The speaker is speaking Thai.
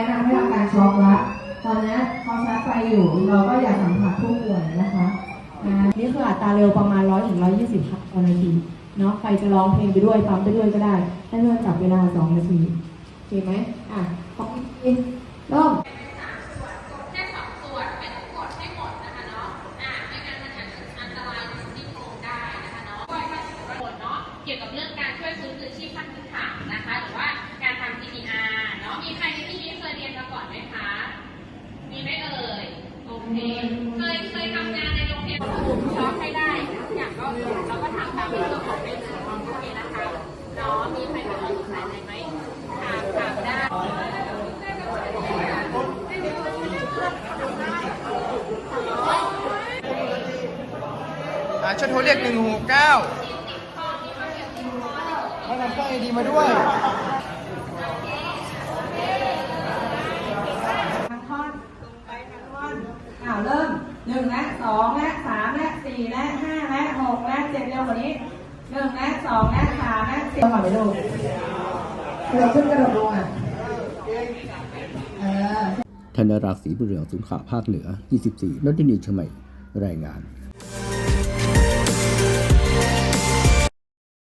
นะนำให้ทำการช็อกละตอนนี้เขาชาร์จไฟอยู่ เราก็อยากสัมผัสผู้ป่วยนะคะนี่คืออัตราเร็วประมาณ 100ถึง120ครั้งต่อนาทีเนาะไฟจะร้องเพลงไปด้วยปั๊มไปด้วยก็ได้ให้เลื่อนจับเวลา 2 นาทีโอเคไหมอะขอบคุนเริ่มเกี่ยวกับเรื่องการช่วยฟื้นคืนชีพขั้นพื้นฐาน มีข้อสงสัยไหมถามถามได้ช่วยโทรเรียก169ให้นำเครื่องไอดีมาด้วยทางท่อนไปทางท่อนเริ่มหนึ่งและสองและสามและสี่และห้าและหกและเจ็ดเร็วกว่านี้หนึ่งและสองและสามและสี่ก่อนไปดู กระโดดขึ้นกระโดดลงอะเออธนรักษ์ศรีบุญเรืองสุนขาภาคเหนือ 24นนทินีชมัยรายงาน